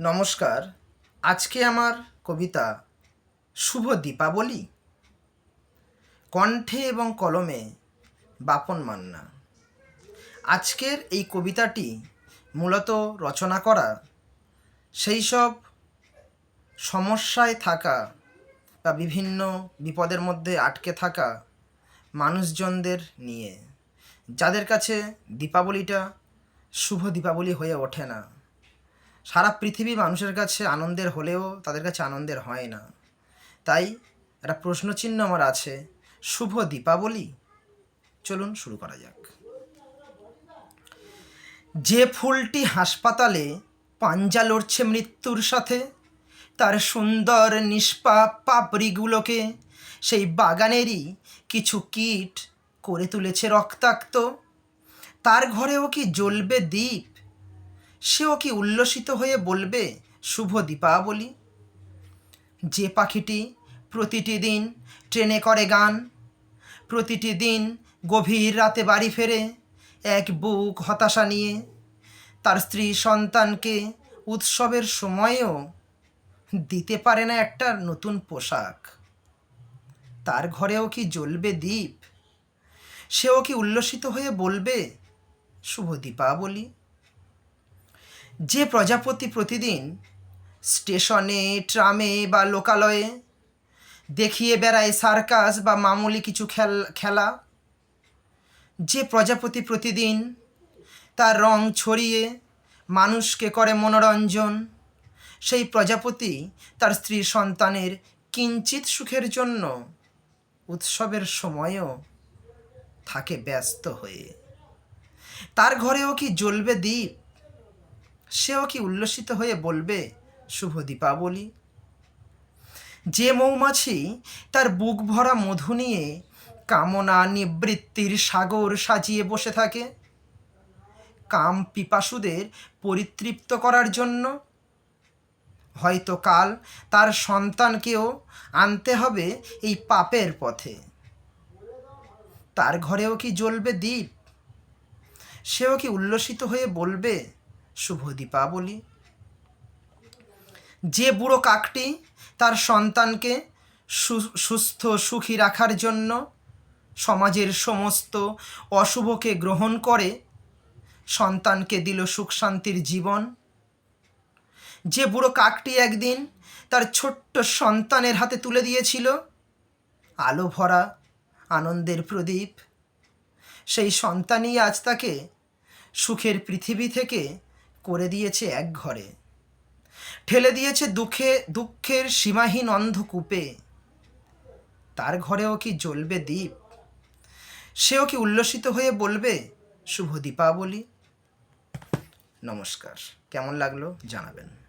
নমস্কার। আজকে আমার কবিতা শুভ দীপাবলি। কণ্ঠে এবং কলমে বাপন মান্না। আজকের এই কবিতাটি মূলত রচনা করা সেই সব সমস্যায় থাকা বা বিভিন্ন বিপদের মধ্যে আটকে থাকা মানুষজনদের নিয়ে, যাদের কাছে দীপাবলিটা শুভ দীপাবলি হয়ে ওঠে না। সারা পৃথিবী মানুষের কাছে আনন্দের হলেও তাদের কাছে আনন্দের হয় না। তাই একটা প্রশ্নচিহ্ন আমার আছে, শুভ দীপাবলি? চলুন শুরু করা যাক। যে ফুলটি হাসপাতালে পাঞ্জা লড়ছে মৃত্যুর সাথে, তার সুন্দর নিষ্পাপ পাপড়িগুলোকে সেই বাগানেরই কিছু কীট করে তুলেছে রক্তাক্ত। তার ঘরেও কি জ্বলবে দ্বীপ সেও কি উল্লসিত হয়ে বলবে, শুভ দীপাবলি যে পাখিটি প্রতিটি দিন ট্রেনে করে গান, প্রতিটি দিন গভীর রাতে বাড়ি ফেরে, এক বুক হতাশা নিয়ে তার স্ত্রী সন্তানকে উৎসবের সময়েও দিতে পারে না একটা নতুন পোশাক। তার ঘরেও কি জ্বলবে দ্বীপ সেও কি উল্লসিত হয়ে বলবে, শুভ দীপাবলি যে প্রজাপতি প্রতিদিন স্টেশনে, ট্রামে বা লোকালয়ে দেখিয়ে বেড়ায় সার্কাস বা মামুলি কিছু খেল, খেলা, যে প্রজাপতি প্রতিদিন তার রং ছড়িয়ে মানুষকে করে মনোরঞ্জন, সেই প্রজাপতি তার স্ত্রী সন্তানের কিঞ্চিত সুখের জন্য উৎসবের সময়ও থাকে ব্যস্ত হয়ে। তার ঘরেও কি জ্বলবে দ্বীপ? সেও কি উল্লসিত হয়ে বলবে, শুভ দীপাবলি যে মৌমাছি তার বুক ভরা মধু নিয়ে কামনা নিবৃত্তির সাগর সাজিয়ে বসে থাকে। কাম পিপাসুদের পরিতৃপ্ত করার জন্য হয়তো কাল তার সন্তানকেও আনতে হবে এই পাপের পথে। তার ঘরেও কি জ্বলবে দ্বীপ? সেও কি উল্লসিত হয়ে বলবে শুভ দীপাবলি। যে বুড়ো কাকটি তার সন্তানকে সুস্থ, সুখী রাখার জন্য সমাজের সমস্ত অশুভকে গ্রহণ করে, সন্তানকে দিল সুখ শান্তির জীবন। যে বুড়ো কাকটি একদিন তার ছোট্ট সন্তানের হাতে তুলে দিয়েছিল আলো ভরা আনন্দের প্রদীপ। সেই সন্তানই আজ তাকে সুখের পৃথিবী থেকে দিয়েছে এক ঘরে। ঠেলে দিয়েছে দুঃখে, দুঃখের সীমাহীন অন্ধকূপে। তার ঘরেও কি জ্বলবে দ্বীপ? সেও কি উল্লসিত হয়ে বলবে, শুভ দীপাবলি নমস্কার। কেমন লাগল জানাবেন।